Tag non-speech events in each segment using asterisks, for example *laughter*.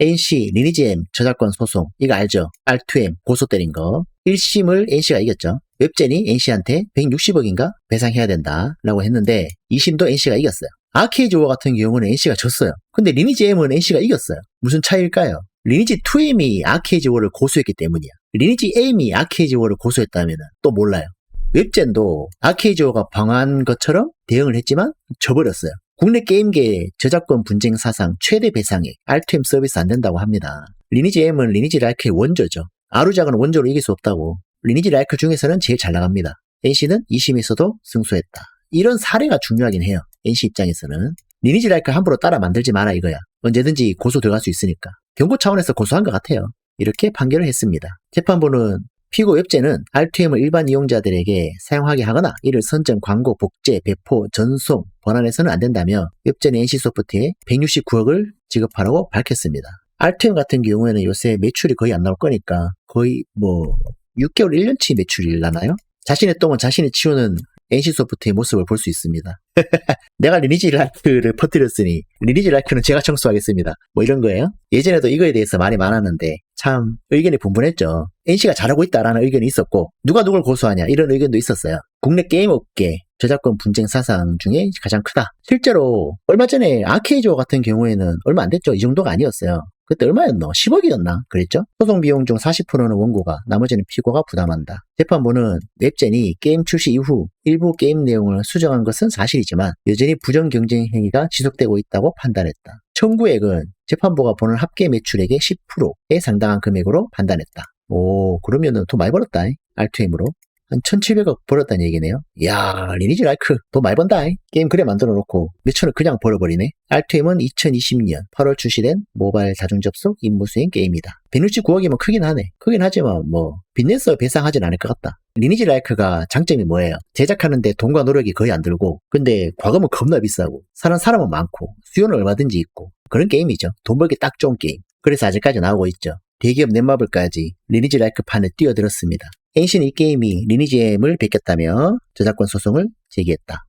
NC 리니지 M 저작권 소송 이거 알죠? R2M 고소 때린 거 1심을 NC가 이겼죠. 웹젠이 NC한테 160억인가 배상해야 된다 라고 했는데 2심도 NC가 이겼어요. 아케이즈 워 같은 경우는 NC가 졌어요. 근데 리니지 M은 NC가 이겼어요. 무슨 차이일까요? 리니지 2M이 아케이즈 워를 고소했기 때문이야. 리니지 M이 아케이즈 워를 고소했다면 또 몰라요. 웹젠도 아케이즈 워가 방한 것처럼 대응을 했지만 져버렸어요. 국내 게임계 저작권 분쟁 사상 최대 배상액 R2M 서비스 안 된다고 합니다. 리니지 M은 리니지 라이크의 원조죠. 아루작은 원조로 이길 수 없다고. 리니지 라이크 중에서는 제일 잘 나갑니다. NC는 2심에서도 승소했다. 이런 사례가 중요하긴 해요. NC 입장에서는. 리니지 라이크 함부로 따라 만들지 마라 이거야. 언제든지 고소 들어갈 수 있으니까. 경고 차원에서 고소한 것 같아요. 이렇게 판결을 했습니다. 재판부는 피고 웹제는 R2M을 일반 이용자들에게 사용하게 하거나 이를 선정, 광고, 복제, 배포, 전송, 번안해서는 안 된다며 웹젠 NC소프트에 169억을 지급하라고 밝혔습니다. R2M 같은 경우에는 요새 매출이 거의 안 나올 거니까 거의 뭐 6개월, 1년치 매출이 나나요? 자신의 똥은 자신이 치우는 NC소프트의 모습을 볼 수 있습니다. *laughs* 내가 리니지 라이크를 퍼뜨렸으니 리니지 라이크는 제가 청소하겠습니다. 뭐 이런 거예요. 예전에도 이거에 대해서 말이 많았는데 참 의견이 분분했죠. NC가 잘하고 있다라는 의견이 있었고 누가 누굴 고소하냐 이런 의견도 있었어요. 국내 게임 업계 저작권 분쟁 사상 중에 가장 크다. 실제로 얼마 전에 아케이저 같은 경우에는 얼마 안 됐죠. 이 정도가 아니었어요. 그때 얼마였노? 10억이었나? 그랬죠? 소송 비용 중 40%는 원고가, 나머지는 피고가 부담한다. 재판부는 웹젠이 게임 출시 이후 일부 게임 내용을 수정한 것은 사실이지만 여전히 부정 경쟁 행위가 지속되고 있다고 판단했다. 청구액은 재판부가 보는 합계 매출액의 10%에 상당한 금액으로 판단했다. 오, 그러면은 돈 많이 벌었다. R2M으로. 한 1700억 벌었다는 얘기네요. 이야, 리니지 라이크 돈 많이 번다. 게임 그래 만들어 놓고 몇천을 그냥 벌어버리네. R2M은 2020년 8월 출시된 모바일 다중 접속 임무 수행 게임이다. 169억이면 크긴 하네. 크긴 하지만 뭐 빚내서 배상하진 않을 것 같다. 리니지 라이크가 장점이 뭐예요? 제작하는데 돈과 노력이 거의 안 들고 근데 과금은 겁나 비싸고 사는 사람은 많고 수요는 얼마든지 있고 그런 게임이죠. 돈 벌기 딱 좋은 게임. 그래서 아직까지 나오고 있죠. 대기업 넷마블까지 리니지 라이크 판에 뛰어들었습니다. NC는 이 게임이 리니지 M을 베꼈다며 저작권 소송을 제기했다.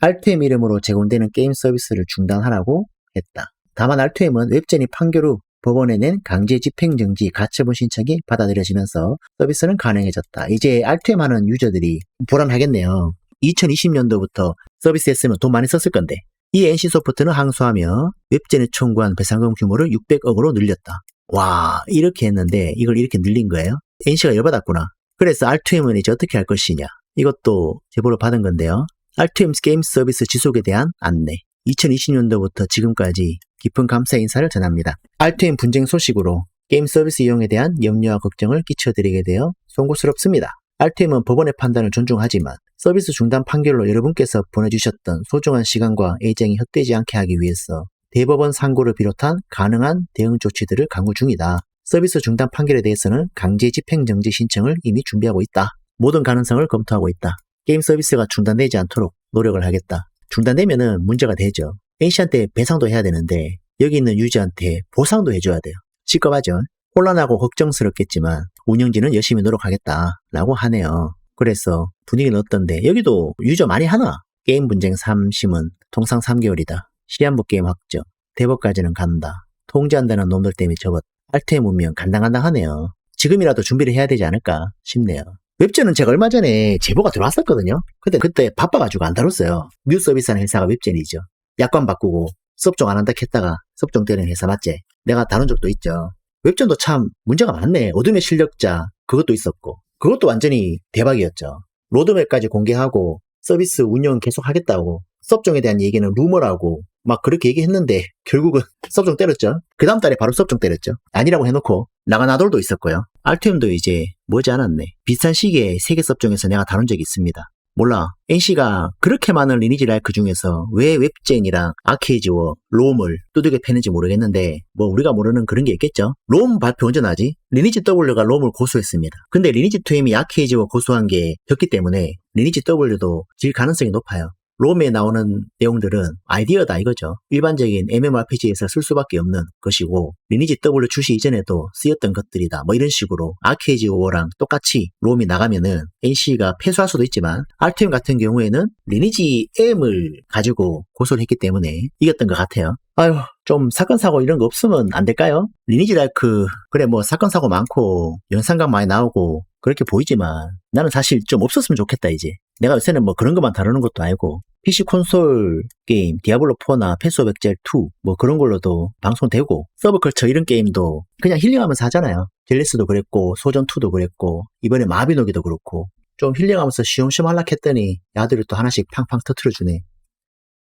R2M 이름으로 제공되는 게임 서비스를 중단하라고 했다. 다만 R2M은 웹젠이 판결 후 법원에 낸 강제 집행정지 가처분 신청이 받아들여지면서 서비스는 가능해졌다. 이제 R2M 하는 유저들이 불안하겠네요. 2020년도부터 서비스 했으면 돈 많이 썼을 건데 이 NC소프트는 항소하며 웹젠에 청구한 배상금 규모를 600억으로 늘렸다. 와 이렇게 했는데 이걸 이렇게 늘린 거예요? NC가 열받았구나. 그래서 R2M은 이제 어떻게 할 것이냐. 이것도 제보를 받은 건데요. R2M 게임 서비스 지속에 대한 안내. 2020년도부터 지금까지 깊은 감사 인사를 전합니다. R2M 분쟁 소식으로 게임 서비스 이용에 대한 염려와 걱정을 끼쳐드리게 되어 송구스럽습니다. R2M은 법원의 판단을 존중하지만 서비스 중단 판결로 여러분께서 보내주셨던 소중한 시간과 애정이 헛되지 않게 하기 위해서 대법원 상고를 비롯한 가능한 대응 조치들을 강구 중이다. 서비스 중단 판결에 대해서는 강제 집행정지 신청을 이미 준비하고 있다. 모든 가능성을 검토하고 있다. 게임 서비스가 중단되지 않도록 노력을 하겠다. 중단되면은 문제가 되죠. NC한테 배상도 해야 되는데 여기 있는 유저한테 보상도 해줘야 돼요. 시급하죠. 혼란하고 걱정스럽겠지만 운영진은 열심히 노력하겠다라고 하네요. 그래서 분위기는 어떤데 여기도 유저 많이 하나? 게임 분쟁 3심은 통상 3개월이다. 시한부 게임 확정. 대법까지는 간다. 통제한다는 놈들 때문에 접었다. 알테의 문명 간당간당하네요. 지금이라도 준비를 해야 되지 않을까 싶네요. 웹젠은 제가 얼마 전에 제보가 들어왔었거든요. 근데 그때 바빠가지고 안 다뤘어요. 뮤 서비스하는 회사가 웹젠이죠. 약관 바꾸고 수업종 안 한다 했다가 수업종 때리는 회사 맞지? 내가 다룬 적도 있죠. 웹전도 참 문제가 많네. 어둠의 실력자 그것도 있었고 그것도 완전히 대박이었죠. 로드맵까지 공개하고 서비스 운영 계속 하겠다고 수업종에 대한 얘기는 루머라고 막 그렇게 얘기했는데 결국은 *laughs* 섭종 때렸죠. 그 다음 달에 바로 섭종 때렸죠. 아니라고 해놓고 나가나돌도 있었고요. RTM도 이제 머지 않았네. 비슷한 시기에 세계 섭종에서 내가 다룬 적이 있습니다. 몰라. NC가 그렇게 많은 리니지 라이크 중에서 왜 웹젠이랑 아케이지워, 롬을 두들겨 패는지 모르겠는데 뭐 우리가 모르는 그런 게 있겠죠. 롬 발표 언제 나지? 리니지 W가 롬을 고소했습니다. 근데 리니지 2M이 아케이지워 고소한 게 적기 때문에 리니지 W도 질 가능성이 높아요. 롬에 나오는 내용들은 아이디어다 이거죠. 일반적인 MMORPG에서 쓸 수밖에 없는 것이고 리니지 W 출시 이전에도 쓰였던 것들이다. 뭐 이런 식으로 아케이지 5랑 똑같이 롬이 나가면은 NC가 패소할 수도 있지만 RTM 같은 경우에는 리니지 M을 가지고 고소를 했기 때문에 이겼던 것 같아요. 아유, 좀 사건 사고 이런 거 없으면 안 될까요? 리니지 라이크 그래 뭐 사건 사고 많고 영상각 많이 나오고 그렇게 보이지만 나는 사실 좀 없었으면 좋겠다 이제. 내가 요새는 뭐 그런 것만 다루는 것도 아니고 PC 콘솔 게임 디아블로4나 패스 오브 엑젤 2 뭐 그런 걸로도 방송되고 서브컬처 이런 게임도 그냥 힐링하면서 하잖아요. 젤리스도 그랬고 소전2도 그랬고 이번에 마비노기도 그렇고 좀 힐링하면서 쉬엄쉬엄 하려 했더니 야들이 또 하나씩 팡팡 터트려주네.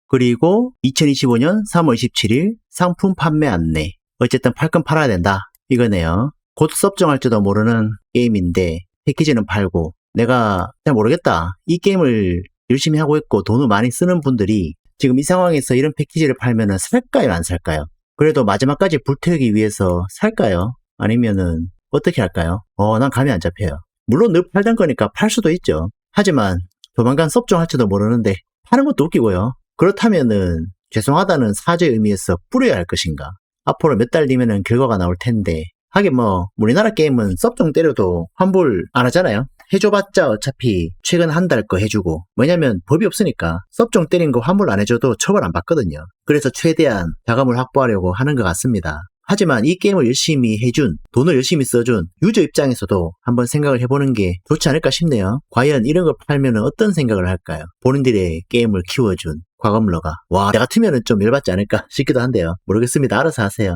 그리고 2025년 3월 27일 상품 판매 안내. 어쨌든 팔건 팔아야 된다. 이거네요. 곧 섭정할지도 모르는 게임인데 패키지는 팔고 내가 잘 모르겠다. 이 게임을 열심히 하고 있고 돈을 많이 쓰는 분들이 지금 이 상황에서 이런 패키지를 팔면은 살까요, 안 살까요? 그래도 마지막까지 불태우기 위해서 살까요? 아니면은 어떻게 할까요? 어, 난 감이 안 잡혀요. 물론 늘 팔던 거니까 팔 수도 있죠. 하지만 조만간 섭정할지도 모르는데 파는 것도 웃기고요. 그렇다면은 죄송하다는 사죄 의미에서 뿌려야 할 것인가? 앞으로 몇 달 뒤면은 결과가 나올 텐데 하긴 뭐 우리나라 게임은 섭정 때려도 환불 안 하잖아요. 해줘봤자 어차피 최근 한 달 거 해주고 왜냐면 법이 없으니까 섭정 때린 거 환불 안 해줘도 처벌 안 받거든요. 그래서 최대한 자금을 확보하려고 하는 것 같습니다. 하지만 이 게임을 열심히 해준, 돈을 열심히 써준 유저 입장에서도 한번 생각을 해보는 게 좋지 않을까 싶네요. 과연 이런 걸 팔면 어떤 생각을 할까요? 본인들의 게임을 키워준 과거물러가. 와, 내 같으면 좀 열받지 않을까 *laughs* 싶기도 한데요. 모르겠습니다. 알아서 하세요.